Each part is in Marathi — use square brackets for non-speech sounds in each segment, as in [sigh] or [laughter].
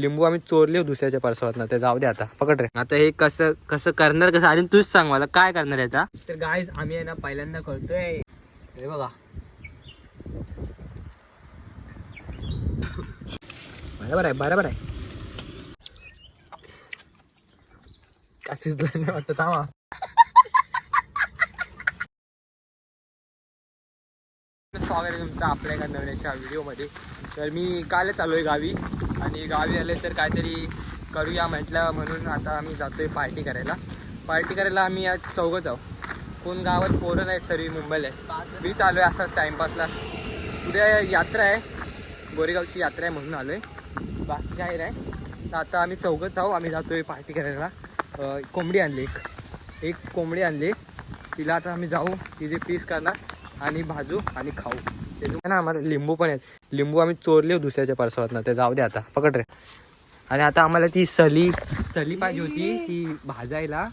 लिंबू आम्ही चोरले दुसऱ्याच्या परसावात ना ते जाऊ दे आता. पकड रे. आता हे कसं कसं करणार कसं आणि तूच सांग मला काय करणार याचा? तर गायज आम्ही आहे ना पहिल्यांदा करतोय हे बघा. बरोबर आहे बरोबर आहे. का शिजलं नाही वाटतं थांबा. स्वागत आहे तुमचं आपल्या एका नवीन अशा व्हिडिओमध्ये तर मी कालच आलो आहे गावी. आणि गावी आले तर काहीतरी करूया म्हटलं म्हणून आता आम्ही जातो आहे पार्टी करायला. पार्टी करायला आम्ही आज चौघंच जाऊ. कोण गावात पोरं नाहीत सर्व मुंबईला. आहे मी चालू आहे असाच टाईमपासला उद्या यात्रा आहे. गोरेगावची यात्रा आहे म्हणून आलो आहे बाकी काय नाही. तर आता आम्ही चौघंच जाऊ. आम्ही जातो आहे पार्टी करायला. कोंबडी आणली एक. एक कोंबडी आणली. तिला आता आम्ही जाऊ. तिचे पीस करणार आणि भाजू आणि खाऊ. ना आम्हाला लिंबू पण आहेत. लिंबू आम्ही चोरले दुसऱ्याच्या परसावात ना ते जाऊ दे आता पकड रे. आणि आता आम्हाला ती सली सली पाहिजे होती ती भाजायला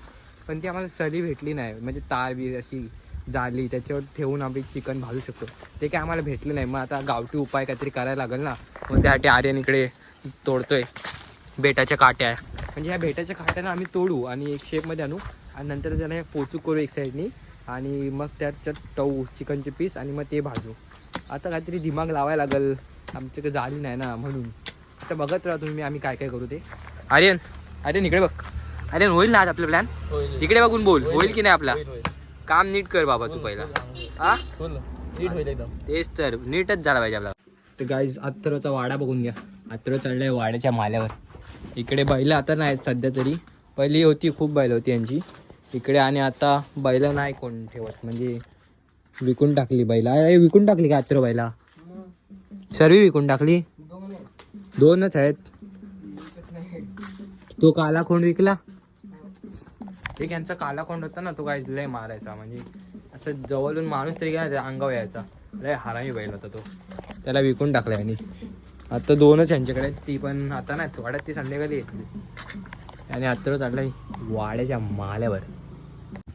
पण ती आम्हाला सली भेटली नाही. म्हणजे तार बी अशी जाली त्याच्यावर ठेवून आम्ही चिकन भाजू शकतो. ते काय आम्हाला भेटले नाही. मग आता गावठी उपाय काहीतरी करायला लागेल ना. मग त्यासाठी आर्यन इकडे तोडतोय. बेटाच्या काट्या. म्हणजे ह्या बेटाच्या काट्यानं आम्ही तोडू आणि एक शेपमध्ये आणू. आणि नंतर त्याला हे पोचू करू एक साईडनी आणि मग त्याच्यात टऊ चिकनचे पीस आणि मग ते भाजू. आता काहीतरी दिमाग लावायला लागल. आमच्याकडे झाली नाही ना म्हणून. आता बघत राहा तुम्ही आम्ही काय काय करू ते. आर्यन आर्यन इकडे बघ. आर्यन होईल ना आज आपलं प्लॅन इकडे बघून बोल. होईल की नाही आपला? काम नीट कर बाबा तू पहिला. हा? तेच तर. नीटच झाला पाहिजे आपला. तर गाईज अत्तरचा वाडा बघून घ्या. अत्तर चढलाय वाड्याच्या माल्यावर. इकडे बैल आता नाही सध्या तरी. पहिली होती खूप बैल होती यांची. इकडे आणि आता बैल नाही कोण ठेवत. म्हणजे विकून टाकली बैला अरे विकून टाकली का अत्तर बैला सर्व विकून टाकली? दोनच आहेत. तो काला खोंड विकला? एक यांचा काला खोंड होता ना तो काय लय मारायचा. म्हणजे असं जवळून माणूस तरी काय अंगावर यायचा. लय हरामी बैल होता तो. त्याला विकून टाकला यांनी. आता दोनच यांच्याकडे ती पण आता नाही वाड्यात ती संध्याकाळी येतली आणि आता चाललाय. वाड्याच्या माल्यावर.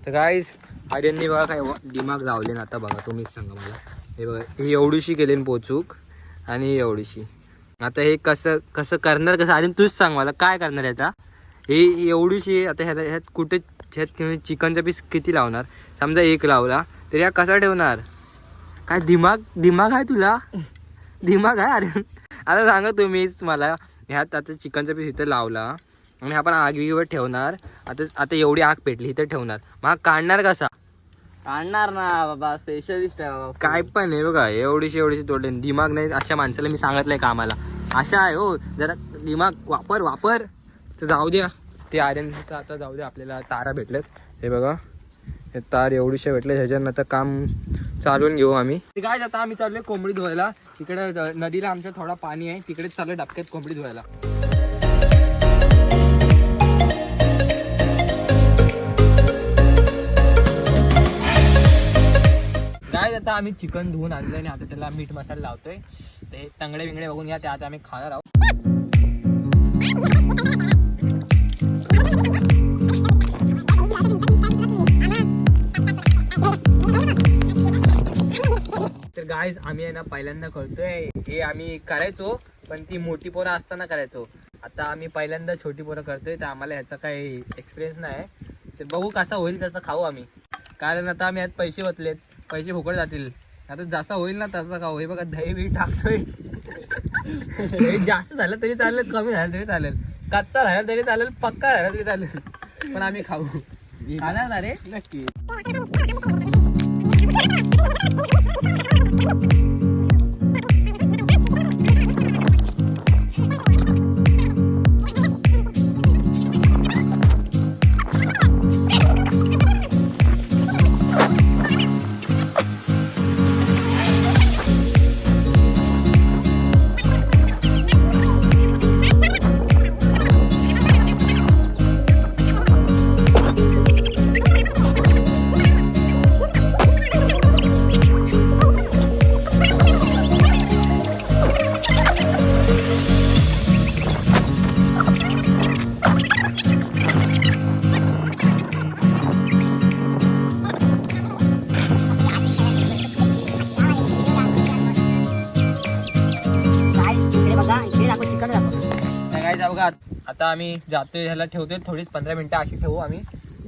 तर काहीच आर्यांनी बघा काय दिमाग लावले ना आता बघा तुम्हीच सांगा मला. हे बघा ही एवढीशी केली पोचूक आणि एवढीशी. आता हे कसं कसं करणार कसं आणि तूच सांग मला काय करणार याचा? हे एवढीशी आता ह्याला ह्यात कुठे ह्यात चिकनचा पीस किती लावणार? समजा एक लावला तर ह्या कसा ठेवणार? काय दिमाग दिमाग आहे तुला? दिमाग आहे? अरे. आता सांगा तुम्हीच मला ह्यात आता चिकनचा पीस इथं लावला आणि आपण आगीवर ठेवणार. आता आता एवढी आग पेटली इथं ठेवणार. मग काढणार कसा? काढणार ना बाबा स्पेशलिस्ट आहे बाबा काय पण आहे बघा एवढीशी एवढीशी तोडले दिमाग नाही अशा माणसाला मी सांगितलंय कामाला. अशा आहे हो जरा दिमाग वापर वापर. तर जाऊ द्या. ते आर्यनचं आता जाऊ द्या आपल्याला तारा भेटल्यात. हे बघा हे तार एवढीशे भेटले ह्याच्यानं आता काम चालवून घेऊ आम्ही. काय आता आम्ही चाललोय कोंबडी धुवायला. तिकडे नदीला आमच्या थोडा पाणी आहे. तिकडे चाललोय डबक्यात कोंबडी धुवायला. आता आम्ही चिकन धुवून आणलं आणि आता त्याला मीठ मसाला लावतोय. ते तंगडे बिंगडे बघून घ्या ते आता आम्ही खाणार आहोत. तर गायज आम्ही आहे ना पहिल्यांदा करतोय. हे आम्ही करायचो पण ती मोठी पोरं असताना करायचो. आता आम्ही पहिल्यांदा छोटी पोरं करतोय तर आम्हाला ह्याचा काही एक्सपिरियन्स नाही. तर बघू कसा होईल तसं खाऊ आम्ही. कारण आता आम्ही यात पैसे वतलेत पैसे फुकट जातील. आता जसा होईल ना तसा खाऊ. हे बघा दही बी टाकतोय. दही जास्त झालं तरी चालेल कमी झालं तरी चालेल. कच्चा राहिला तरी चालेल पक्का राहिला तरी चालेल. पण आम्ही खाऊ. खाणार ना रे? नक्की. बघा आता आम्ही जातोय ह्याला ठेवतोय थोडीच पंधरा मिनटं अशी ठेवू आम्ही.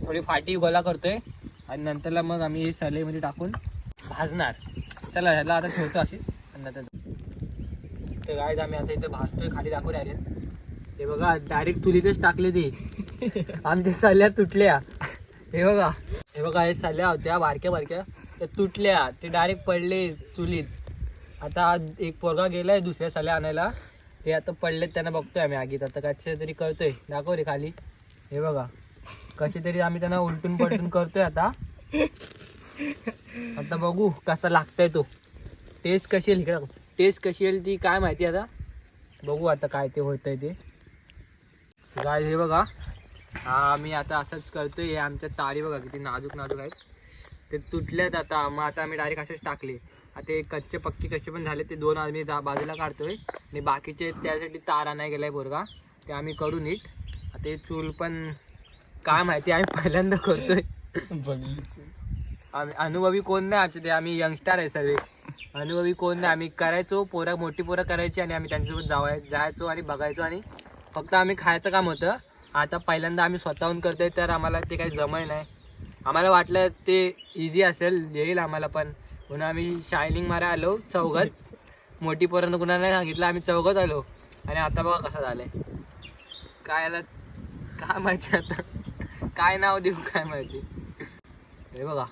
थोडी फाटी गोला करतोय. आणि नंतरला मग आम्ही हे सलेमध्ये टाकून भाजणार. चला ह्याला आता ठेवतो अशी आणि नंतर ते गायज आम्ही आता इथे भाजतोय खाली दाखवून आले हे बघा डायरेक्ट चुलीतच टाकले ते. आमच्या सल्या तुटल्या. हे बघा. हे बघा हे सल्या होत्या बारक्या बारक्या. त्या तुटल्या. ते डायरेक्ट पडले चुलीत. आता एक पोरगा गेलाय दुसऱ्या सल्या आणायला. ते आता पडलेत त्यांना बघतोय आम्ही आगीत. आता कसे तरी करतोय. दाखव रे खाली. हे बघा. कसे तरी आम्ही त्यांना उलटून पलटून करतोय आता. आता बघू कसा लागतोय तो. टेस्ट कशी येईल टेस्ट कशी येईल ती काय माहिती आता. बघू आता काय ते होतंय ते. गाय हे बघा. हा आम्ही आता असंच करतोय. हे आमच्या तारी बघा किती नाजूक नाजूक आहेत. ते तुटलेत आता. मग आता आम्ही डायरेक्ट असेच टाकले. आता हे कच्चे पक्के कसे पण झाले ते दोन आम्ही जा बाजूला काढतोय. आणि बाकीचे त्यासाठी तार आणाय गेलाय बोरगा ते आम्ही करू नीट. आता चूल पण काय माहिती आम्ही पहिल्यांदा करतोय. आम्ही अनुभवी कोण नाही आमचे ते आम्ही यंगस्टार आहे सगळे. अनुभवी कोण नाही आम्ही करायचो पोरं मोठी पोरं करायची आणि आम्ही त्यांच्यासोबत जावाय जायचो आणि बघायचो आणि फक्त आम्ही खायचं काम होतं. आता पहिल्यांदा आम्ही स्वतःहून करतोय तर आम्हाला ते काही जमय नाही. आम्हाला वाटलं ते इझी असेल येईल आम्हाला पण. म्हणून आम्ही शायनिंग मारा आलो चौघच. मोठी पोरांना कुणाला नाही सांगितलं आम्ही चौघच आलो. आणि आता बघा कसं झालंय. काय आला? काय माहिती आता. काय नाव देऊ काय माहिती. हे बघा.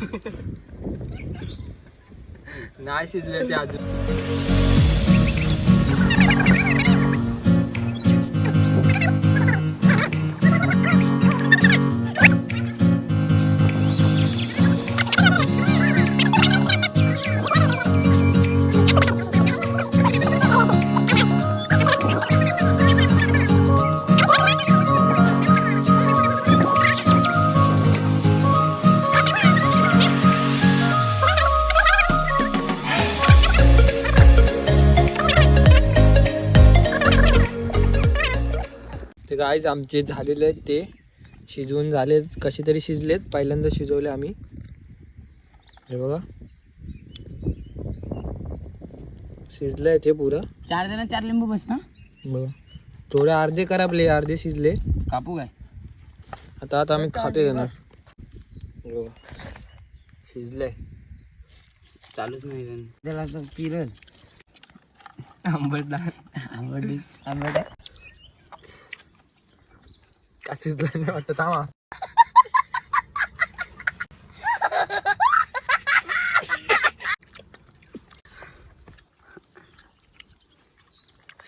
[laughs] नाही शिजले ते अजून. गाईज आमचे झालेले आहेत ते. शिजवून झाले कसे तरी शिजलेत. पहिल्यांदा शिजवले आम्ही. हे बघा. शिजलंय ते पुरं. चार जण चार लिंबू बस ना बघा. थोडे अर्धे कराबले अर्धे शिजले. कापू काय? आता आता आम्ही खाते देणार हे बघा. शिजलंय. चालूच नाही त्याला आंबट आंबट आंबट का शिजलं नाही वाटतं थांबा.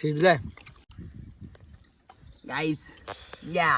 शिजलंय. गाईच या